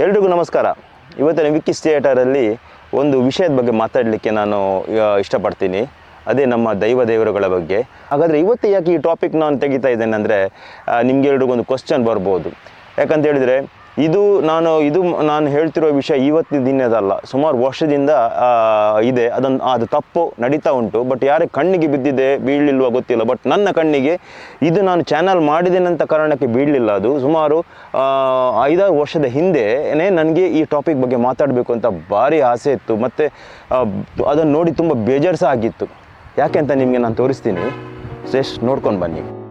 ಎಲ್ರಿಗೂ ನಮಸ್ಕಾರ. ಇವತ್ತಿನ ವಿಕ್ಕಿಸ್ ಥಿಯೇಟರಲ್ಲಿ ಒಂದು ವಿಷಯದ ಬಗ್ಗೆ ಮಾತಾಡಲಿಕ್ಕೆ ನಾನು ಇಷ್ಟಪಡ್ತೀನಿ. ಅದೇ ನಮ್ಮ ದೈವ ದೇವರುಗಳ ಬಗ್ಗೆ. ಹಾಗಾದರೆ ಇವತ್ತು ಯಾಕೆ ಈ ಟಾಪಿಕ್ ನಾನು ತೆಗಿತಾ ಇದ್ದೇನೆ ಅಂದರೆ ನಿಮಗೆ ಎಲ್ರಿಗೊಂದು ಕ್ವಶನ್ ಬರ್ಬೋದು. ಯಾಕಂತ ಹೇಳಿದರೆ ಇದು ನಾನು ಇದು ನಾನು ಹೇಳ್ತಿರೋ ವಿಷಯ ಇವತ್ತಿನ ದಿನದಲ್ಲ. ಸುಮಾರು ವರ್ಷದಿಂದ ಇದೆ. ಅದನ್ನು ಅದು ತಪ್ಪು, ನಡೀತಾ ಉಂಟು. ಬಟ್ ಯಾರ ಕಣ್ಣಿಗೆ ಬಿದ್ದಿದೆ, ಬೀಳಲಿಲ್ವ ಗೊತ್ತಿಲ್ಲ. ಬಟ್ ನನ್ನ ಕಣ್ಣಿಗೆ ಇದು ನಾನು ಚಾನಲ್ ಮಾಡಿದ್ದೇನಂತ ಕಾರಣಕ್ಕೆ ಬೀಳಲಿಲ್ಲ ಅದು. ಸುಮಾರು ಐದಾರು ವರ್ಷದ ಹಿಂದೆನೇ ನನಗೆ ಈ ಟಾಪಿಕ್ ಬಗ್ಗೆ ಮಾತಾಡಬೇಕು ಅಂತ ಭಾರಿ ಆಸೆ ಇತ್ತು. ಮತ್ತು ಅದನ್ನು ನೋಡಿ ತುಂಬ ಬೇಜಾರು ಸಹ ಆಗಿತ್ತು. ಯಾಕೆ ಅಂತ ನಿಮಗೆ ನಾನು ತೋರಿಸ್ತೀನಿ. ಜಸ್ಟ್ ನೋಡ್ಕೊಂಡು ಬನ್ನಿ.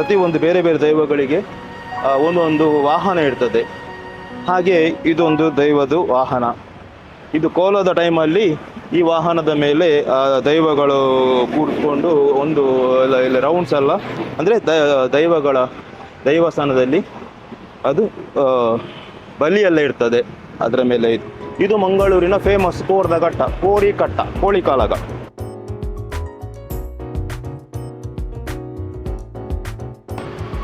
ಪ್ರತಿಯೊಂದು ಬೇರೆ ಬೇರೆ ದೈವಗಳಿಗೆ ಒಂದೊಂದು ವಾಹನ ಇರ್ತದೆ. ಹಾಗೆ ಇದೊಂದು ದೈವದ ವಾಹನ. ಇದು ಕೋಲದ ಟೈಮಲ್ಲಿ ಈ ವಾಹನದ ಮೇಲೆ ದೈವಗಳು ಕೂಡಿಕೊಂಡು ಒಂದು ರೌಂಡ್ಸ್ ಎಲ್ಲ ಅಂದರೆ ದೈವಗಳ ದೈವಸ್ಥಾನದಲ್ಲಿ ಅದು ಬಲಿಯೆಲ್ಲ ಇರ್ತದೆ. ಅದರ ಮೇಲೆ ಇದು. ಇದು ಮಂಗಳೂರಿನ ಫೇಮಸ್ ಕೋರ್ದ ಘಟ್ಟ, ಕೋರಿ ಕಟ್ಟ, ಕೋಳಿ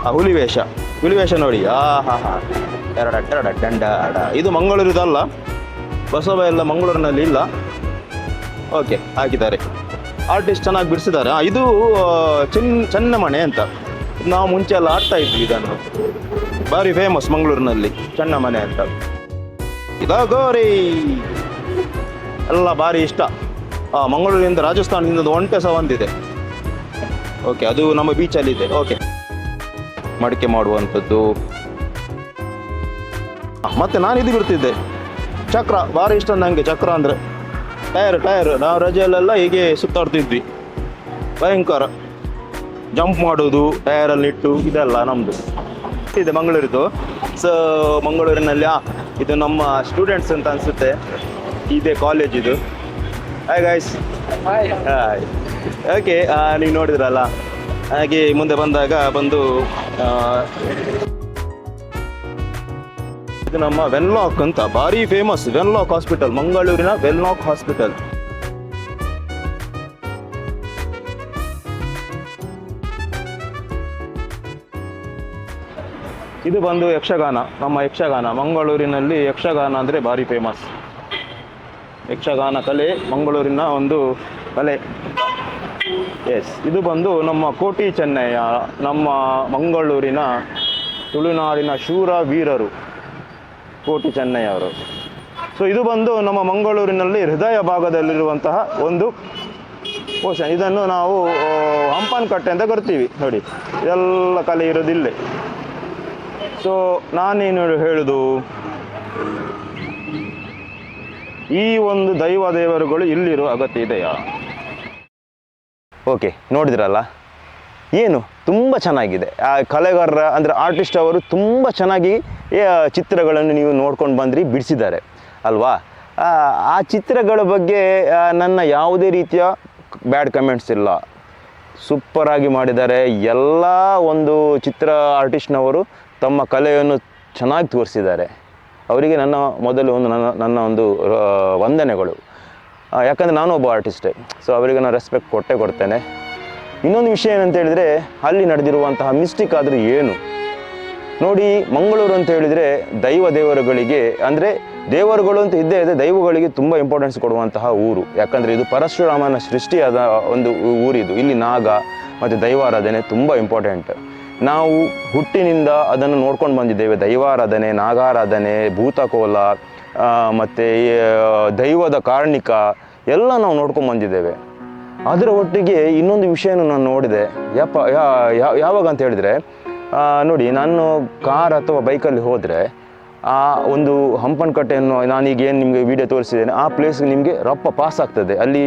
ಕಾಳಗ ವೇಷ. ಹುಲಿವೇಷ ಹುಲಿವೇಷ ನೋಡಿ. ಆ ಹಾ ಹಾ. ಎರಡ ಎರಡ ದಂಡ ಅಡ. ಇದು ಮಂಗಳೂರಿದಲ್ಲ ಬಸವ ಎಲ್ಲ ಮಂಗಳೂರಿನಲ್ಲಿ ಇಲ್ಲ. ಓಕೆ ಹಾಕಿದ್ದಾರೆ. ಆರ್ಟಿಸ್ಟ್ ಚೆನ್ನಾಗಿ ಬಿಡಿಸಿದ್ದಾರೆ. ಇದು ಚಿನ್ ಚನ್ನಮಣೆ ಅಂತ. ನಾವು ಮುಂಚೆ ಎಲ್ಲ ಆಡ್ತಾ ಇದ್ವಿ ಇದನ್ನು. ಭಾರಿ ಫೇಮಸ್ ಮಂಗಳೂರಿನಲ್ಲಿ ಚನ್ನಮನೆ ಅಂತ. ಇದಾಗೋರಿ ಎಲ್ಲ ಭಾರಿ ಇಷ್ಟ. ಆ, ಮಂಗಳೂರಿಂದ ರಾಜಸ್ಥಾನದಿಂದ ಒಂಟೆ ಸಹ ಒಂದಿದೆ ಓಕೆ ಅದು ನಮ್ಮ ಬೀಚಲ್ಲಿದೆ ಓಕೆ. ಮಡಿಕೆ ಮಾಡುವಂಥದ್ದು. ಮತ್ತೆ ನಾನು ಇದು ಬಿಡ್ತಿದ್ದೆ. ಚಕ್ರ ಭಾರಿ ಇಷ್ಟ ನನಗೆ ಚಕ್ರ ಅಂದರೆ. ಟೈರ್ ಟೈರ್ ನಾವು ರಜೆಯಲ್ಲೆಲ್ಲ ಹೀಗೆ ಸುತ್ತಾಡ್ತಿದ್ವಿ. ಭಯಂಕರ. ಜಂಪ್ ಮಾಡೋದು ಟೈರಲ್ಲಿ ಇಟ್ಟು ಇದೆಲ್ಲ ನಮ್ಮದು ಇದೆ ಮಂಗಳೂರಿದ್ದು. ಸೊ ಮಂಗಳೂರಿನಲ್ಲಿ ಆ, ಇದು ನಮ್ಮ ಸ್ಟೂಡೆಂಟ್ಸ್ ಅಂತ ಅನಿಸುತ್ತೆ. ಇದೆ ಕಾಲೇಜ್ ಇದು. ಹಾಯ್ ಗಾಯ್ಸ್ ಹಾಯ್ ಓಕೆ ನೀವು ನೋಡಿದ್ರಲ್ಲ. ಹಾಗೆ ಮುಂದೆ ಬಂದಾಗ ಬಂದು ಇದು ನಮ್ಮ ವೆನ್ಲಾಕ್ ಅಂತ, ಭಾರಿ ಫೇಮಸ್ ವೆನ್ಲಾಕ್ ಹಾಸ್ಪಿಟಲ್ ಮಂಗಳೂರಿನ ವೆನ್ಲಾಕ್ ಹಾಸ್ಪಿಟಲ್ ಇದು ಬಂದು ಯಕ್ಷಗಾನ, ನಮ್ಮ ಯಕ್ಷಗಾನ, ಮಂಗಳೂರಿನಲ್ಲಿ ಯಕ್ಷಗಾನ ಅಂದರೆ ಭಾರಿ ಫೇಮಸ್ ಯಕ್ಷಗಾನ ಕಲೆ, ಮಂಗಳೂರಿನ ಒಂದು ಕಲೆ. ಎಸ್ ಇದು ಬಂದು ನಮ್ಮ ಕೋಟಿ ಚೆನ್ನಯ್ಯ ನಮ್ಮ ಮಂಗಳೂರಿನ ತುಳುನಾಡಿನ ಶೂರ ವೀರರು, ಕೋಟಿ ಚೆನ್ನಯ್ಯ ಅವರು ಸೊ ಇದು ಬಂದು ನಮ್ಮ ಮಂಗಳೂರಿನಲ್ಲಿ ಹೃದಯ ಭಾಗದಲ್ಲಿರುವಂತಹ ಒಂದು ಪೋಷನ್ ಇದನ್ನು ನಾವು ಹಂಪನ್ ಕಟ್ಟೆ ಅಂತ ಕರಿತೀವಿ. ನೋಡಿ, ಇದೆಲ್ಲ ಕಲೆ ಇರೋದಿಲ್ಲ ಸೊ ನಾನೇನು ಹೇಳುದು? ಈ ಒಂದು ದೈವ ದೇವರುಗಳು ಇಲ್ಲಿರೋ ಅಗತ್ಯ ಇದೆಯಾ? ಓಕೆ ನೋಡಿದ್ರಲ್ಲ? ಏನು? ತುಂಬ ಚೆನ್ನಾಗಿದೆ. ಆ ಕಲೆಗಾರರ ಅಂದರೆ ಆರ್ಟಿಸ್ಟ್ ಅವರು ತುಂಬ ಚೆನ್ನಾಗಿ ಚಿತ್ರಗಳನ್ನು ನೀವು ನೋಡ್ಕೊಂಡು ಬಂದ್ರಿ ಬಿಡಿಸಿದ್ದಾರೆ. ಅಲ್ವಾ? ಆ, ಚಿತ್ರಗಳ ಬಗ್ಗೆ ನನ್ನ ಯಾವುದೇ ರೀತಿಯ ಬ್ಯಾಡ್ ಕಮೆಂಟ್ಸ್ ಇಲ್ಲ. ಸೂಪರಾಗಿ ಮಾಡಿದ್ದಾರೆ. ಎಲ್ಲ ಒಂದು ಚಿತ್ರ ಆರ್ಟಿಸ್ಟ್ನವರು ತಮ್ಮ ಕಲೆಯನ್ನು ಚೆನ್ನಾಗಿ ತೋರಿಸಿದ್ದಾರೆ. ಅವರಿಗೆ ನನ್ನ ಮೊದಲು ಒಂದು ನನ್ನ ನನ್ನ ಒಂದು ವಂದನೆಗಳು. ಯಾಕಂದರೆ ನಾನು ಒಬ್ಬ ಆರ್ಟಿಸ್ಟೆ ಸೊ ಅವರಿಗೆ ನಾನು ರೆಸ್ಪೆಕ್ಟ್ ಕೊಟ್ಟೇ ಕೊಡ್ತೇನೆ. ಇನ್ನೊಂದು ವಿಷಯ ಏನಂತ ಹೇಳಿದರೆ, ಅಲ್ಲಿ ನಡೆದಿರುವಂತಹ ಮಿಸ್ಟೇಕ್ ಆದರೂ ಏನು? ನೋಡಿ, ಮಂಗಳೂರು ಅಂತ ಹೇಳಿದರೆ ದೈವ ದೇವರುಗಳಿಗೆ, ಅಂದರೆ ದೇವರುಗಳು ಅಂತ ಇದ್ದೇ ಇದೆ ದೈವಗಳಿಗೆ ತುಂಬ ಇಂಪಾರ್ಟೆನ್ಸ್ ಕೊಡುವಂತಹ ಊರು. ಯಾಕಂದರೆ ಇದು ಪರಶುರಾಮನ ಸೃಷ್ಟಿಯಾದ ಒಂದು ಊರಿದು. ಇಲ್ಲಿ ನಾಗ ಮತ್ತು ದೈವಾರಾಧನೆ ತುಂಬ ಇಂಪಾರ್ಟೆಂಟ್ ನಾವು ಹುಟ್ಟಿನಿಂದ ಅದನ್ನು ನೋಡ್ಕೊಂಡು ಬಂದಿದ್ದೇವೆ. ದೈವಾರಾಧನೆ, ನಾಗಾರಾಧನೆ, ಭೂತಕೋಲ ಮತ್ತು ದೈವದ ಕಾರ್ಣಿಕ ಎಲ್ಲ ನಾವು ನೋಡ್ಕೊಂಡು ಬಂದಿದ್ದೇವೆ. ಅದರ ಒಟ್ಟಿಗೆ ಇನ್ನೊಂದು ವಿಷಯನೂ ನಾನು ನೋಡಿದೆ. ಯಪ್ಪ ಯಾವಾಗ ಅಂತ ಹೇಳಿದರೆ ನೋಡಿ, ನಾನು ಕಾರ್ ಅಥವಾ ಬೈಕಲ್ಲಿ ಹೋದರೆ, ಆ ಒಂದು ಹಂಪನಕಟ್ಟೆಯನ್ನು ನಾನೀಗ ಏನು ನಿಮಗೆ ವಿಡಿಯೋ ತೋರಿಸಿದ್ದೇನೆ, ಆ ಪ್ಲೇಸ್ಗೆ ನಿಮಗೆ ರಪ್ಪ ಪಾಸ್ ಆಗ್ತದೆ. ಅಲ್ಲಿ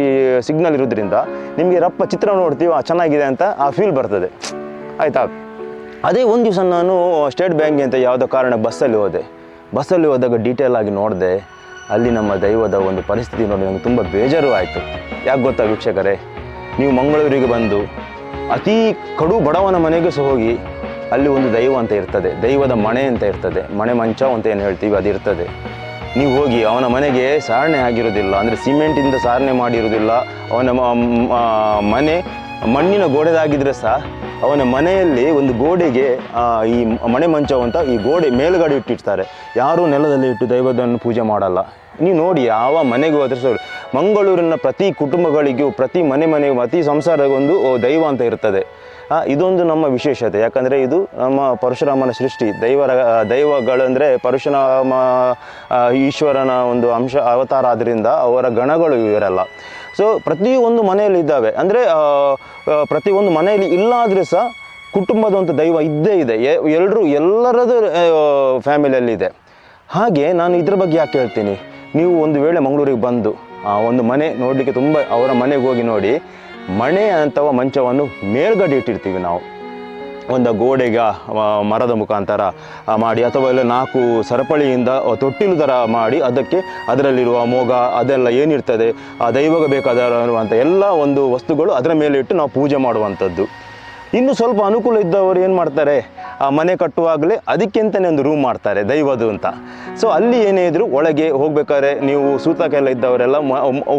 ಸಿಗ್ನಲ್ ಇರೋದ್ರಿಂದ ನಿಮಗೆ ರಪ್ಪ ಚಿತ್ರ ನೋಡ್ತೀವಿ ಚೆನ್ನಾಗಿದೆ ಅಂತ ಆ ಫೀಲ್ ಬರ್ತದೆ. ಆಯಿತಾ? ಅದೇ ಒಂದು ದಿವಸ ನಾನು ಸ್ಟೇಟ್ ಬ್ಯಾಂಕ್ಗೆ ಅಂತ ಯಾವುದೋ ಕಾರಣ ಬಸ್ಸಲ್ಲಿ ಹೋದೆ. ಬಸ್ಸಲ್ಲಿ ಹೋದಾಗ ಡೀಟೇಲ್ ಆಗಿ ನೋಡಿದೆ, ಅಲ್ಲಿ ನಮ್ಮ ದೈವದ ಒಂದು ಪರಿಸ್ಥಿತಿ ನೋಡಿ ನನಗೆ ತುಂಬ ಬೇಜಾರು ಆಯಿತು. ಯಾಕೆ ಗೊತ್ತಾ ವೀಕ್ಷಕರೇ? ನೀವು ಮಂಗಳೂರಿಗೆ ಬಂದು ಅತಿ ಕಡು ಬಡವನ ಮನೆಗೆ ಸಹ ಹೋಗಿ, ಅಲ್ಲಿ ಒಂದು ದೈವ ಅಂತ ಇರ್ತದೆ, ದೈವದ ಮನೆ ಅಂತ ಇರ್ತದೆ ಮನೆ ಮಂಚ ಅಂತ ಏನು ಹೇಳ್ತೀವಿ, ಅದು ಇರ್ತದೆ. ನೀವು ಹೋಗಿ ಅವನ ಮನೆಗೆ ಸಾರಣೆ ಆಗಿರೋದಿಲ್ಲ ಅಂದರೆ ಸಿಮೆಂಟಿಂದ ಸಾರಣೆ ಮಾಡಿರೋದಿಲ್ಲ ಅವನ ಮನೆ ಮಣ್ಣಿನ ಗೋಡೆದಾಗಿದ್ರೆ ಸಹ ಅವನ ಮನೆಯಲ್ಲಿ ಒಂದು ಗೋಡೆಗೆ ಈ ಮನೆ ಮಂಚವಂತ ಈ ಗೋಡೆ ಮೇಲುಗಡೆ ಇಟ್ಟಿರ್ತಾರೆ. ಯಾರೂ ನೆಲದಲ್ಲಿ ಇಟ್ಟು ದೈವದನ್ನು ಪೂಜೆ ಮಾಡಲ್ಲ. ನೀವು ನೋಡಿ, ಯಾವ ಮನೆಗೂ ಸಹ ಮಂಗಳೂರಿನ ಪ್ರತಿ ಕುಟುಂಬಗಳಿಗೂ, ಪ್ರತಿ ಮನೆ ಮನೆಗೂ, ಪ್ರತಿ ಸಂಸಾರಗೊಂದು ದೈವ ಅಂತ ಇರ್ತದೆ. ಇದೊಂದು ನಮ್ಮ ವಿಶೇಷತೆ. ಯಾಕಂದರೆ ಇದು ನಮ್ಮ ಪರಶುರಾಮನ ಸೃಷ್ಟಿ. ದೈವರ ದೈವಗಳಂದರೆ ಪರಶುರಾಮ ಈಶ್ವರನ ಒಂದು ಅಂಶ, ಅವತಾರ ಆದ್ದರಿಂದ ಅವರ ಗಣಗಳು ಇವರೆಲ್ಲ. ಸೊ ಪ್ರತಿಯೊಂದು ಮನೆಯಲ್ಲಿ ಇದ್ದಾವೆ. ಅಂದರೆ ಪ್ರತಿಯೊಂದು ಮನೆಯಲ್ಲಿ ಇಲ್ಲ ಆದರೆ ಸಹ ಕುಟುಂಬದ ಒಂದು ದೈವ ಇದ್ದೇ ಇದೆ. ಎಲ್ಲರೂ ಎಲ್ಲರದ್ದು ಫ್ಯಾಮಿಲಿಯಲ್ಲಿದೆ ಹಾಗೆ ನಾನು ಇದ್ರ ಬಗ್ಗೆ ಯಾಕೆ ಹೇಳ್ತೀನಿ? ನೀವು ಒಂದು ವೇಳೆ ಮಂಗಳೂರಿಗೆ ಬಂದು, ಆ, ಒಂದು ಮನೆ ನೋಡಲಿಕ್ಕೆ ತುಂಬ ಅವರ ಮನೆಗೆ ಹೋಗಿ ನೋಡಿ, ಮಣೆ ಅಂತವ ಮಂಚವನ್ನು ಮೇಲ್ಗಡೆ ಇಟ್ಟಿರ್ತೀವಿ ನಾವು. ಒಂದು ಗೋಡೆಗೆ ಮರದ ಮುಖಾಂತರ ಮಾಡಿ ಅಥವಾ ಇಲ್ಲ ನಾಲ್ಕು ಸರಪಳಿಯಿಂದ ತೊಟ್ಟಿಲು ಥರ ಮಾಡಿ ಅದಕ್ಕೆ ಅದರಲ್ಲಿರುವ ಮೋಗ ಅದೆಲ್ಲ ಏನಿರ್ತದೆ, ಆ, ದೈವಗ ಬೇಕಾದ ಎಲ್ಲ ಒಂದು ವಸ್ತುಗಳು ಅದರ ಮೇಲೆ ಇಟ್ಟು ನಾವು ಪೂಜೆ ಮಾಡುವಂಥದ್ದು. ಇನ್ನು ಸ್ವಲ್ಪ ಅನುಕೂಲ ಇದ್ದವರು ಏನು ಮಾಡ್ತಾರೆ? ಆ ಮನೆ ಕಟ್ಟುವಾಗಲೇ ಅದಕ್ಕಿಂತಲೇ ಒಂದು ರೂಮ್ ಮಾಡ್ತಾರೆ, ದೈವದು ಅಂತ. ಸೊ ಅಲ್ಲಿ ಏನೇ ಇದ್ದರೂ ಒಳಗೆ ಹೋಗ್ಬೇಕಾದ್ರೆ ನೀವು ಸೂತಕೆಲ್ಲ ಇದ್ದವರೆಲ್ಲ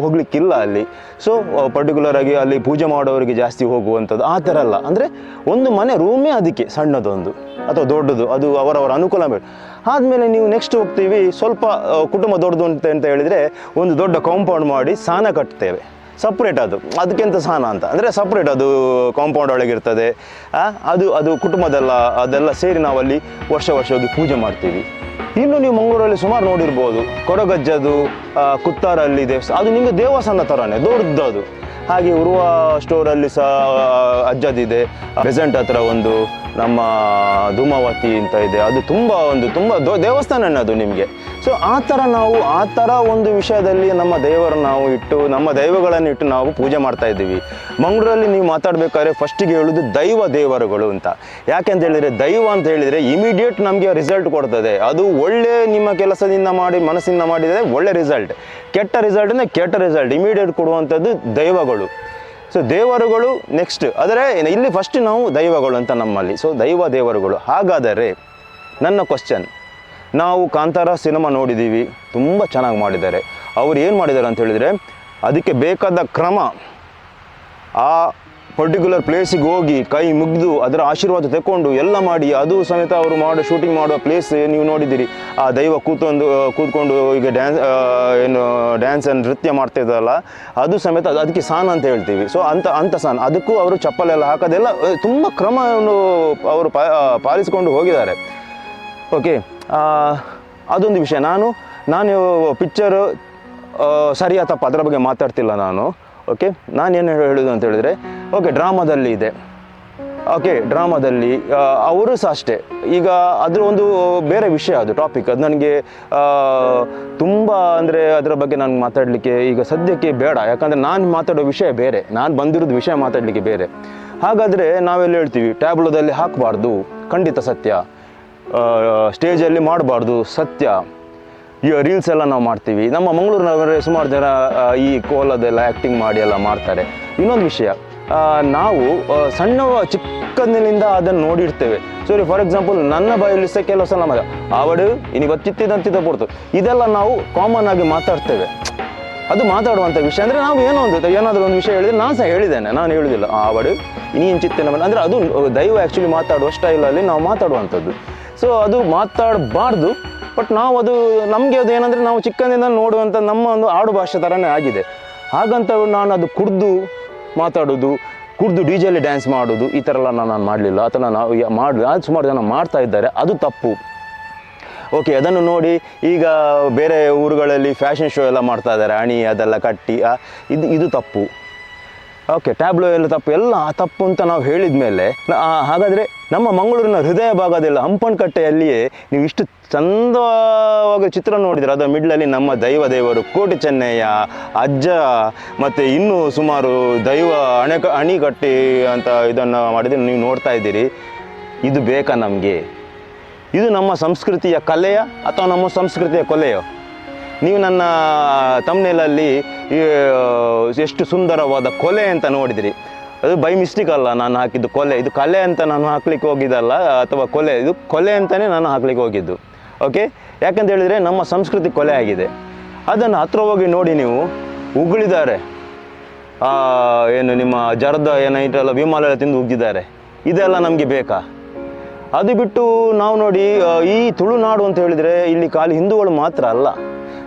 ಹೋಗ್ಲಿಕ್ಕಿಲ್ಲ ಅಲ್ಲಿ. ಸೊ ಪರ್ಟಿಕ್ಯುಲರ್ ಆಗಿ ಅಲ್ಲಿ ಪೂಜೆ ಮಾಡೋರಿಗೆ ಜಾಸ್ತಿ ಹೋಗುವಂಥದ್ದು ಆ ಥರ ಅಲ್ಲ. ಅಂದರೆ ಒಂದು ಮನೆ ರೂಮೇ ಅದಕ್ಕೆ, ಸಣ್ಣದೊಂದು ಅಥವಾ ದೊಡ್ಡದು, ಅದು ಅವರವರ ಅನುಕೂಲ ಮೇಲೆ. ಆದಮೇಲೆ ನೀವು ನೆಕ್ಸ್ಟ್ ಹೋಗ್ತೀವಿ, ಸ್ವಲ್ಪ ಕುಟುಂಬ ದೊಡ್ಡದು ಅಂತ ಅಂತ ಹೇಳಿದರೆ ಒಂದು ದೊಡ್ಡ ಕಾಂಪೌಂಡ್ ಮಾಡಿ, ಸ್ನಾನ ಕಟ್ತೇವೆ. ಸಪ್ರೇಟ್ ಅದು. ಅದಕ್ಕಿಂತ ಸ್ನಾನ ಅಂತ. ಅಂದರೆ ಸಪ್ರೇಟ್ ಅದು ಕಾಂಪೌಂಡ್ ಒಳಗಿರ್ತದೆ. ಅದು ಅದು ಕುಟುಂಬದೆಲ್ಲ, ಅದೆಲ್ಲ ಸೇರಿ ನಾವಲ್ಲಿ ವರ್ಷ ವರ್ಷ ಹೋಗಿ ಪೂಜೆ ಮಾಡ್ತೀವಿ. ಇನ್ನು ನೀವು ಮಂಗಳೂರಲ್ಲಿ ಸುಮಾರು ನೋಡಿರ್ಬೋದು. ಕೊಡಗಜ್ಜದು ಕುತ್ತಾರಲ್ಲಿ ದೇವಸ್ಥಾನ ಅದು ನಿಮಗೆ ದೇವಸ್ಥಾನ ಥರನೇ ದೊಡ್ಡದು ಹಾಗೆ ಉರುವ ಸ್ಟೋರಲ್ಲಿ ಸಹ ಅಜ್ಜದಿದೆ. ಪ್ರೆಸೆಂಟ್ ಹತ್ರ ಒಂದು ನಮ್ಮ ಧೂಮಾವತಿ ಅಂತ ಇದೆ. ಅದು ತುಂಬ ಒಂದು, ತುಂಬ ದೇವಸ್ಥಾನನೇ ಅದು ನಿಮಗೆ. ಸೊ ಆ ಥರ ನಾವು, ಆ ಥರ ಒಂದು ವಿಷಯದಲ್ಲಿ ನಮ್ಮ ದೇವರನ್ನು ನಾವು ಇಟ್ಟು, ನಮ್ಮ ದೈವಗಳನ್ನು ಇಟ್ಟು ನಾವು ಪೂಜೆ ಮಾಡ್ತಾ ಇದ್ದೀವಿ. ಮಂಗಳೂರಲ್ಲಿ ನೀವು ಮಾತಾಡಬೇಕಾದ್ರೆ ಫಸ್ಟಿಗೆ ಹೇಳೋದು ದೈವ ದೇವರುಗಳು ಅಂತ. ಯಾಕೆ ಅಂತ ಹೇಳಿದರೆ, ದೈವ ಅಂತ ಹೇಳಿದರೆ ಇಮಿಡಿಯೇಟ್ ನಮಗೆ ರಿಸಲ್ಟ್ ಕೊಡ್ತದೆ. ಅದು ಒಳ್ಳೆ ನಿಮ್ಮ ಕೆಲಸದಿಂದ ಮಾಡಿ, ಮನಸ್ಸಿಂದ ಮಾಡಿದರೆ ಒಳ್ಳೆ ರಿಸಲ್ಟ್ ಕೆಟ್ಟ ರಿಸಲ್ಟ್ನೇ ಕೆಟ್ಟ ರಿಸಲ್ಟ್ ಇಮಿಡಿಯೇಟ್ ಕೊಡುವಂಥದ್ದು ದೈವಗಳು. ಸೊ ದೇವರುಗಳು ನೆಕ್ಸ್ಟ್ ಆದರೆ, ಇಲ್ಲಿ ಫಸ್ಟ್ ನಾವು ದೈವಗಳು ಅಂತ ನಮ್ಮಲ್ಲಿ. ಸೊ ದೈವ ದೇವರುಗಳು. ಹಾಗಾದರೆ, ನನ್ನ ಕ್ವಶನ್ ನಾವು ಕಾಂತಾರ ಸಿನಿಮಾ ನೋಡಿದ್ದೀವಿ ತುಂಬ ಚೆನ್ನಾಗಿ ಮಾಡಿದ್ದಾರೆ. ಅವ್ರು ಏನು ಮಾಡಿದ್ದಾರೆ ಅಂತ ಹೇಳಿದರೆ, ಅದಕ್ಕೆ ಬೇಕಾದ ಕ್ರಮ ಆ ಪರ್ಟಿಕ್ಯುಲರ್ ಪ್ಲೇಸಿಗೆ ಹೋಗಿ ಕೈ ಮುಗಿದು ಅದರ ಆಶೀರ್ವಾದ ತಗೊಂಡು ಎಲ್ಲ ಮಾಡಿ, ಅದು ಸಮೇತ ಅವರು ಮಾಡೋ, ಶೂಟಿಂಗ್ ಮಾಡೋ ಪ್ಲೇಸ್ ನೀವು ನೋಡಿದ್ದೀರಿ. ಆ ದೈವ ಕೂತೊಂದು ಕೂತ್ಕೊಂಡು ಈಗ ಡ್ಯಾನ್ಸ್ ಏನು, ಡ್ಯಾನ್ಸ್ ನೃತ್ಯ ಮಾಡ್ತಾ ಇದ್ದಲ್ಲ ಅದು ಸಮೇತ ಅದು, ಅದಕ್ಕೆ ಸಾನ್ ಅಂತ ಹೇಳ್ತೀವಿ. ಸೊ ಅಂತ ಅಂಥ ಸಾನ್. ಅದಕ್ಕೂ ಅವರು ಚಪ್ಪಲೆಲ್ಲ ಹಾಕೋದೆಲ್ಲ ತುಂಬ ಕ್ರಮವನ್ನು ಅವರು ಪಾಲಿಸಿಕೊಂಡು ಹೋಗಿದ್ದಾರೆ. ಓಕೆ ಅದೊಂದು ವಿಷಯ. ನಾನು ನಾನು ಪಿಕ್ಚರು ಸರಿ ಅಥವಾ ಅದರ ಬಗ್ಗೆ ಮಾತಾಡ್ತಿಲ್ಲ ನಾನು. ಓಕೆ ನಾನೇನು ಹೇಳೋದು ಅಂತ ಹೇಳಿದರೆ ಓಕೆ ಡ್ರಾಮಾದಲ್ಲಿ ಇದೆ. ಓಕೆ ಡ್ರಾಮಾದಲ್ಲಿ ಅವರು ಸಹ ಅಷ್ಟೇ. ಈಗ ಅದರ ಒಂದು ಬೇರೆ ವಿಷಯ ಅದು ಟಾಪಿಕ್ ಅದು ನನಗೆ ತುಂಬ ಅಂದರೆ ಅದರ ಬಗ್ಗೆ ನಾನು ಮಾತಾಡಲಿಕ್ಕೆ ಈಗ ಸದ್ಯಕ್ಕೆ ಬೇಡ. ಯಾಕಂದರೆ ನಾನು ಮಾತಾಡೋ ವಿಷಯ ಬೇರೆ. ನಾನು ಬಂದಿರೋದು ವಿಷಯ ಮಾತಾಡಲಿಕ್ಕೆ ಬೇರೆ. ಹಾಗಾದರೆ ನಾವೆಲ್ಲ ಹೇಳ್ತೀವಿ ಟ್ಯಾಬ್ಲೋದಲ್ಲಿ ಹಾಕಬಾರ್ದು. ಖಂಡಿತ ಸತ್ಯ. ಸ್ಟೇಜಲ್ಲಿ ಮಾಡಬಾರ್ದು ಸತ್ಯ. ಈ ರೀಲ್ಸ್ ಎಲ್ಲ ನಾವು ಮಾಡ್ತೀವಿ. ನಮ್ಮ ಮಂಗಳೂರಿನವರೇ ಸುಮಾರು ಜನ ಈ ಕೋಲದೆಲ್ಲ ಆ್ಯಕ್ಟಿಂಗ್ ಮಾಡಿ ಎಲ್ಲ ಮಾಡ್ತಾರೆ. ಇನ್ನೊಂದು ವಿಷಯ ನಾವು ಸಣ್ಣ ಚಿಕ್ಕಂದಿನಿಂದ ಅದನ್ನು ನೋಡಿರ್ತೇವೆ. ಸರಿ ಫಾರ್ ಎಕ್ಸಾಂಪಲ್ ನನ್ನ ಬಾಯಲ್ಲಿ ಸಹ ಕೆಲವು ಸಲ ಮಗ, ಆವಡು ಇನಿಗೆ ಗೊತ್ತಿತ್ತಿದಂತಿದ್ದ ಇದೆಲ್ಲ ನಾವು ಕಾಮನ್ ಆಗಿ ಮಾತಾಡ್ತೇವೆ. ಅದು ಮಾತಾಡುವಂಥ ವಿಷಯ. ಅಂದರೆ ನಾವು ಏನೋ ಒಂದು, ಏನಾದರೂ ಒಂದು ವಿಷಯ ಹೇಳಿದ್ರೆ ನಾನು ಸಹ ಹೇಳಿದ್ದೇನೆ. ನಾನು ಹೇಳುವುದಿಲ್ಲ ಆವಡು ಇನ್ನೇನು ಚಿತ್ತಿನ ಅಂದರೆ ಅದು ದೈವ ಆ್ಯಕ್ಚುಲಿ ಮಾತಾಡುವ ಸ್ಟೈಲಲ್ಲಿ ನಾವು ಮಾತಾಡುವಂಥದ್ದು. ಸೊ ಅದು ಮಾತಾಡಬಾರ್ದು ಬಟ್ ನಾವು ಅದು, ನಮಗೆ ಅದು ಏನಂದರೆ ನಾವು ಚಿಕ್ಕಂದಿಂದ ನೋಡುವಂಥ ನಮ್ಮ ಒಂದು ಆಡು ಭಾಷೆ ಥರನೇ ಆಗಿದೆ. ಹಾಗಂತ ನಾನು ಅದು ಕುಡ್ದು ಮಾತಾಡೋದು, ಕುಡ್ದು ಡಿ ಜೆಯಲ್ಲಿ ಡ್ಯಾನ್ಸ್ ಮಾಡೋದು, ಈ ಥರ ಎಲ್ಲ ನಾನು ಮಾಡಲಿಲ್ಲ. ಅಥವಾ ನಾವು ಮಾಡಿ ಅದು ಸುಮಾರು ಜನ ಮಾಡ್ತಾ ಇದ್ದಾರೆ, ಅದು ತಪ್ಪು. ಓಕೆ ಅದನ್ನು ನೋಡಿ ಈಗ ಬೇರೆ ಊರುಗಳಲ್ಲಿ ಫ್ಯಾಷನ್ ಶೋ ಎಲ್ಲ ಮಾಡ್ತಾ ಇದ್ದಾರೆ ಅಣಿ ಅದೆಲ್ಲ ಕಟ್ಟಿ ಇದು ಇದು ತಪ್ಪು. ಓಕೆ ಟ್ಯಾಬ್ಲೋ ಎಲ್ಲ ತಪ್ಪು. ಎಲ್ಲ ತಪ್ಪು ಅಂತ ನಾವು ಹೇಳಿದ ಮೇಲೆ ಹಾಗಾದರೆ ನಮ್ಮ ಮಂಗಳೂರಿನ ಹೃದಯ ಭಾಗದಲ್ಲ ಹಂಪನಕಟ್ಟೆಯಲ್ಲಿಯೇ ನೀವು ಇಷ್ಟು ಚಂದವಾಗಿ ಚಿತ್ರ ನೋಡಿದ್ರೆ ಅದರ ಮಿಡ್ಲಲ್ಲಿ ನಮ್ಮ ದೈವ ದೇವರು ಕೋಟೆ ಚೆನ್ನಯ್ಯ, ಅಜ್ಜ ಮತ್ತು ಇನ್ನೂ ಸುಮಾರು ದೈವ ಅಣೆಕ ಅಣಿಗಟ್ಟಿ ಅಂತ ಇದನ್ನು ಮಾಡಿದರೆ ನೀವು ನೋಡ್ತಾ ಇದ್ದೀರಿ. ಇದು ಬೇಕಾ ನಮಗೆ? ಇದು ನಮ್ಮ ಸಂಸ್ಕೃತಿಯ ಕಲೆಯ ಅಥವಾ ನಮ್ಮ ಸಂಸ್ಕೃತಿಯ ಕೊಲೆಯೋ? ನೀವು ನನ್ನ ತಮ್ಮನೇಲಲ್ಲಿ ಎಷ್ಟು ಸುಂದರವಾದ ಕೊಲೆ ಅಂತ ನೋಡಿದಿರಿ. ಅದು ಬೈ ಮಿಸ್ಟೇಕ್ ಅಲ್ಲ, ನಾನು ಹಾಕಿದ್ದು ಕೊಲೆ. ಇದು ಕಲೆ ಅಂತ ನಾನು ಹಾಕ್ಲಿಕ್ಕೆ ಹೋಗಿದ್ದಲ್ಲ, ಅಥವಾ ಕೊಲೆ. ಇದು ಕೊಲೆ ಅಂತಲೇ ನಾನು ಹಾಕ್ಲಿಕ್ಕೆ ಹೋಗಿದ್ದು. ಓಕೆ ಯಾಕಂತ ಹೇಳಿದರೆ ನಮ್ಮ ಸಂಸ್ಕೃತಿ ಕೊಲೆ ಆಗಿದೆ. ಅದನ್ನು ಹತ್ರ ಹೋಗಿ ನೋಡಿ ನೀವು, ಉಗುಳಿದ್ದಾರೆ. ಏನು ನಿಮ್ಮ ಜರದ ಏನೈತಲ್ಲ ವಿಮಾನ ಎಲ್ಲ ತಿಂದು ಉಗ್ಗಿದ್ದಾರೆ. ಇದೆಲ್ಲ ನಮಗೆ ಬೇಕಾ? ಅದು ಬಿಟ್ಟು ನಾವು ನೋಡಿ ಈ ತುಳುನಾಡು ಅಂತ ಹೇಳಿದರೆ ಇಲ್ಲಿ ಖಾಲಿ ಹಿಂದೂಗಳು ಮಾತ್ರ ಅಲ್ಲ.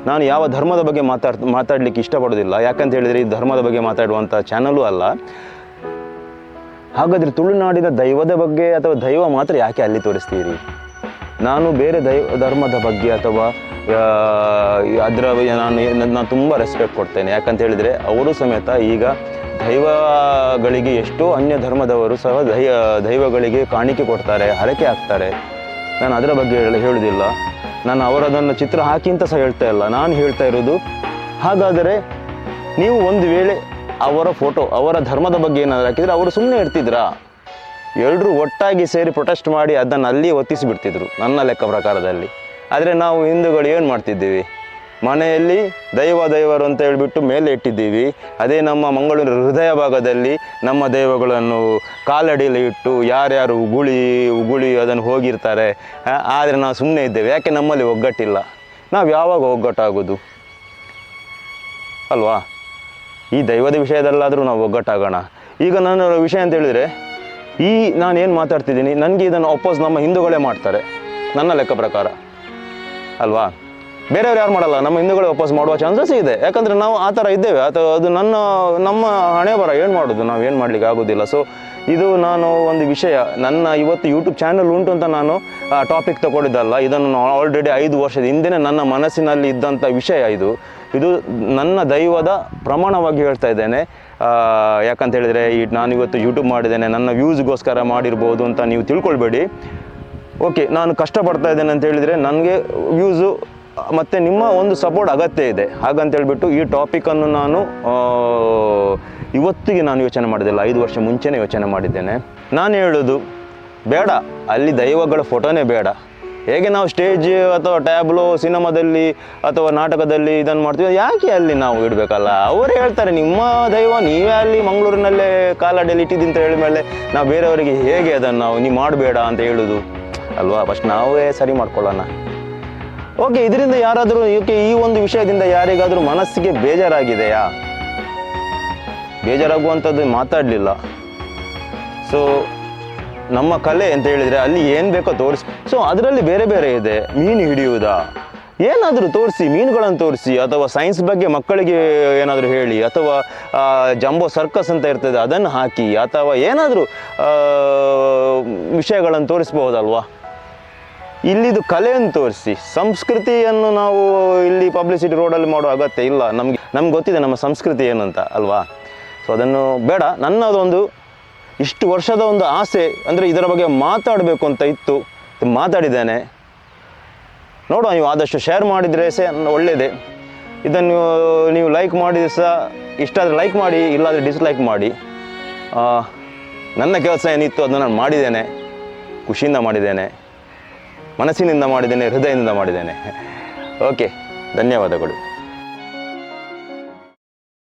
ನಾನು ಯಾವ ಧರ್ಮದ ಬಗ್ಗೆ ಮಾತಾಡ್, ಮಾತಾಡಲಿಕ್ಕೆ ಇಷ್ಟಪಡೋದಿಲ್ಲ ಯಾಕಂತ ಹೇಳಿದರೆ ಈ ಧರ್ಮದ ಬಗ್ಗೆ ಮಾತಾಡುವಂಥ ಚಾನಲು ಅಲ್ಲ. ಹಾಗಾದರೆ ತುಳುನಾಡಿನ ದೈವದ ಬಗ್ಗೆ ಅಥವಾ ದೈವ ಮಾತ್ರ ಯಾಕೆ ಅಲ್ಲಿ ತೋರಿಸ್ತೀರಿ? ನಾನು ಬೇರೆ ದೈವ, ಧರ್ಮದ ಬಗ್ಗೆ ಅಥವಾ ಅದರ ನಾನು ನಾನು ತುಂಬ ರೆಸ್ಪೆಕ್ಟ್ ಕೊಡ್ತೇನೆ. ಯಾಕಂತ ಹೇಳಿದರೆ ಅವರು ಸಮೇತ ಈಗ ದೈವಗಳಿಗೆ ಎಷ್ಟೋ ಅನ್ಯ ಧರ್ಮದವರು ಸಹ ದೈ ದೈವಗಳಿಗೆ ಕಾಣಿಕೆ ಕೊಡ್ತಾರೆ, ಹರಕೆ ಹಾಕ್ತಾರೆ. ನಾನು ಅದರ ಬಗ್ಗೆ ಹೇಳ ಹೇಳುವುದಿಲ್ಲ ನಾನು ಅವರದನ್ನು ಚಿತ್ರ ಹಾಕಿ ಅಂತ ಸಹ ಹೇಳ್ತಾ ಇಲ್ಲ. ನಾನು ಹೇಳ್ತಾ ಇರೋದು ಹಾಗಾದರೆ ನೀವು ಒಂದು ವೇಳೆ ಅವರ ಫೋಟೋ, ಅವರ ಧರ್ಮದ ಬಗ್ಗೆ ಏನಾದರೂ ಹಾಕಿದರೆ ಅವರು ಸುಮ್ಮನೆ ಇರ್ತಿದ್ರಾ? ಎಲ್ಲರೂ ಒಟ್ಟಾಗಿ ಸೇರಿ ಪ್ರೊಟೆಸ್ಟ್ ಮಾಡಿ ಅದನ್ನು ಅಲ್ಲಿಯೇ ಒತ್ತಿಸಿಬಿಡ್ತಿದ್ರು ನನ್ನ ಲೆಕ್ಕ ಪ್ರಕಾರದಲ್ಲಿ. ಆದರೆ ನಾವು ಹಿಂದೂಗಳು ಏನು ಮಾಡ್ತಿದ್ದೀವಿ? ಮನೆಯಲ್ಲಿ ದೈವ ದೈವರು ಅಂತ ಹೇಳಿಬಿಟ್ಟು ಮೇಲೆ ಇಟ್ಟಿದ್ದೀವಿ. ಅದೇ ನಮ್ಮ ಮಂಗಳೂರು ಹೃದಯ ಭಾಗದಲ್ಲಿ ನಮ್ಮ ದೈವಗಳನ್ನು ಕಾಲಡಿಯಲ್ಲಿ ಇಟ್ಟು ಯಾರ್ಯಾರು ಉಗುಳಿ ಉಗುಳಿ ಅದನ್ನು ಹೋಗಿರ್ತಾರೆ. ಆದರೆ ನಾವು ಸುಮ್ಮನೆ ಇದ್ದೇವೆ. ಯಾಕೆ ನಮ್ಮಲ್ಲಿ ಒಗ್ಗಟ್ಟಿಲ್ಲ? ನಾವು ಯಾವಾಗ ಒಗ್ಗಟ್ಟಾಗೋದು? ಅಲ್ವಾ? ಈ ದೈವದ ವಿಷಯದಲ್ಲಾದರೂ ನಾವು ಒಗ್ಗಟ್ಟಾಗೋಣ. ಈಗ ನನ್ನ ವಿಷಯ ಅಂತ ಹೇಳಿದರೆ, ಈ ನಾನು ಏನು ಮಾತಾಡ್ತಿದ್ದೀನಿ, ನನಗೆ ಇದನ್ನು ಅಪೋಸ್ ನಮ್ಮ ಹಿಂದೂಗಳೇ ಮಾಡ್ತಾರೆ. ನನ್ನ ಲೆಕ್ಕ ಪ್ರಕಾರ. ಅಲ್ವಾ? ಬೇರೆಯವ್ರು ಯಾರು ಮಾಡಲ್ಲ, ನಮ್ಮ ಹಿಂದೂಗಳು ವಾಪಸ್ ಮಾಡುವ ಚಾನ್ಸಸ್ ಇದೆ. ಯಾಕಂದರೆ ನಾವು ಆ ಥರ ಇದ್ದೇವೆ. ಅಥವಾ ಅದು ನನ್ನ, ನಮ್ಮ ಹಣೆ ಬರ ಏನು ಮಾಡೋದು? ನಾವು ಏನು ಮಾಡಲಿಕ್ಕೆ ಆಗೋದಿಲ್ಲ. ಸೊ ಇದು ನಾನು ಒಂದು ವಿಷಯ. ನನ್ನ ಇವತ್ತು ಯೂಟ್ಯೂಬ್ ಚಾನಲ್ ಉಂಟು ಅಂತ ನಾನು ಟಾಪಿಕ್ ತಗೊಂಡಿದ್ದಲ್ಲ. ಇದನ್ನು ನಾನು ಆಲ್ರೆಡಿ ಐದು ವರ್ಷದ ಹಿಂದೆನೇ ನನ್ನ ಮನಸ್ಸಿನಲ್ಲಿ ಇದ್ದಂಥ ವಿಷಯ ಇದು. ಇದು ನನ್ನ ದೈವದ ಪ್ರಮಾಣವಾಗಿ ಹೇಳ್ತಾ ಇದ್ದೇನೆ. ಯಾಕಂತ ಹೇಳಿದರೆ, ಈ, ನಾನು ಇವತ್ತು ಯೂಟ್ಯೂಬ್ ಮಾಡಿದ್ದೇನೆ. ನನ್ನ ವ್ಯೂಸ್ಗೋಸ್ಕರ ಮಾಡಿರ್ಬೋದು ಅಂತ ನೀವು ತಿಳ್ಕೊಳ್ಬೇಡಿ. ಓಕೆ ನಾನು ಕಷ್ಟಪಡ್ತಾ ಇದ್ದೇನೆ ಅಂತ ಹೇಳಿದರೆ, ನನಗೆ ವ್ಯೂಸು ಮತ್ತು ನಿಮ್ಮ ಒಂದು ಸಪೋರ್ಟ್ ಅಗತ್ಯ ಇದೆ. ಹಾಗಂತೇಳ್ಬಿಟ್ಟು ಈ ಟಾಪಿಕನ್ನು ನಾನು ಇವತ್ತಿಗೆ ನಾನು ಯೋಚನೆ ಮಾಡಿದ್ದಿಲ್ಲ ಐದು ವರ್ಷ ಮುಂಚೆನೇ ಯೋಚನೆ ಮಾಡಿದ್ದೇನೆ. ನಾನು ಹೇಳೋದು, ಬೇಡ, ಅಲ್ಲಿ ದೈವಗಳ ಫೋಟೋನೇ ಬೇಡ. ಹೇಗೆ ನಾವು ಸ್ಟೇಜ್ ಅಥವಾ ಟ್ಯಾಬ್ಲೋ ಸಿನಿಮಾದಲ್ಲಿ ಅಥವಾ ನಾಟಕದಲ್ಲಿ ಇದನ್ನು ಮಾಡ್ತೀವಿ, ಯಾಕೆ ಅಲ್ಲಿ ನಾವು ಇಡಬೇಕಲ್ಲ? ಅವರು ಹೇಳ್ತಾರೆ, ನಿಮ್ಮ ದೈವ ನೀವೇ ಅಲ್ಲಿ ಮಂಗಳೂರಿನಲ್ಲೇ ಕಾಲಡಿಯಲ್ಲಿ ಇಟ್ಟಿದ್ದು ಅಂತ ಹೇಳಿದ ಮೇಲೆ ನಾವು ಬೇರೆಯವರಿಗೆ ಹೇಗೆ ಅದನ್ನು, ನಾವು ನೀವು ಮಾಡಬೇಡ ಅಂತ ಹೇಳೋದು? ಅಲ್ವಾ? ಫಸ್ಟ್ ನಾವೇ ಸರಿ ಮಾಡ್ಕೊಳ್ಳೋಣ. ಓಕೆ, ಇದರಿಂದ ಯಾರಾದರೂ ಓಕೆ ಈ ಒಂದು ವಿಷಯದಿಂದ ಯಾರಿಗಾದರೂ ಮನಸ್ಸಿಗೆ ಬೇಜಾರಾಗಿದೆಯಾ? ಬೇಜಾರಾಗುವಂಥದ್ದು ಮಾತಾಡಲಿಲ್ಲ. ಸೊ ನಮ್ಮ ಕಲೆ ಅಂತ ಹೇಳಿದರೆ ಅಲ್ಲಿ ಏನು ಬೇಕೋ ತೋರಿಸಿ. ಸೊ ಅದರಲ್ಲಿ ಬೇರೆ ಬೇರೆ ಇದೆ. ಮೀನು ಹಿಡಿಯುವುದಾ? ಏನಾದರೂ ತೋರಿಸಿ, ಮೀನುಗಳನ್ನು ತೋರಿಸಿ, ಅಥವಾ ಸೈನ್ಸ್ ಬಗ್ಗೆ ಮಕ್ಕಳಿಗೆ ಏನಾದರೂ ಹೇಳಿ, ಅಥವಾ ಜಂಬೋ ಸರ್ಕಸ್ ಅಂತ ಇರ್ತದೆ, ಅದನ್ನು ಹಾಕಿ, ಅಥವಾ ಏನಾದರೂ ವಿಷಯಗಳನ್ನು ತೋರಿಸ್ಬಹುದಲ್ವಾ? ಇಲ್ಲಿದು ಕಲೆಯನ್ನು ತೋರಿಸಿ. ಸಂಸ್ಕೃತಿಯನ್ನು ನಾವು ಇಲ್ಲಿ ಪಬ್ಲಿಸಿಟಿ ರೋಡಲ್ಲಿ ಮಾಡೋ ಅಗತ್ಯ ಇಲ್ಲ. ನಮಗೆ, ನಮ್ಗೆ ಗೊತ್ತಿದೆ ನಮ್ಮ ಸಂಸ್ಕೃತಿ ಏನು ಅಂತ, ಅಲ್ವಾ? ಸೊ ಅದನ್ನು ಬೇಡ. ನನ್ನದೊಂದು ಇಷ್ಟು ವರ್ಷದ ಒಂದು ಆಸೆ, ಅಂದರೆ ಇದರ ಬಗ್ಗೆ ಮಾತಾಡಬೇಕು ಅಂತ ಇತ್ತು. ಮಾತಾಡಿದ್ದೇನೆ. ನೋಡುವ, ನೀವು ಆದಷ್ಟು ಶೇರ್ ಮಾಡಿದರೆ ಸಹ ಒಳ್ಳೆಯದೇ ಇದನ್ನು ನೀವು ಲೈಕ್ ಮಾಡಿದ್ರೆ ಸಹ ಇಷ್ಟ ಆದರೆ ಲೈಕ್ ಮಾಡಿ, ಇಲ್ಲಾದರೆ ಡಿಸ್ಲೈಕ್ ಮಾಡಿ. ನನ್ನ ಕೆಲಸ ಏನಿತ್ತು ಅದನ್ನು ನಾನು ಮಾಡಿದ್ದೇನೆ. ಖುಷಿಯಿಂದ ಮಾಡಿದ್ದೇನೆ. ಮನಸ್ಸಿನಿಂದ ಮಾಡಿದ್ದೇನೆ ಹೃದಯದಿಂದ ಮಾಡಿದ್ದೇನೆ. ಓಕೆ ಧನ್ಯವಾದಗಳು.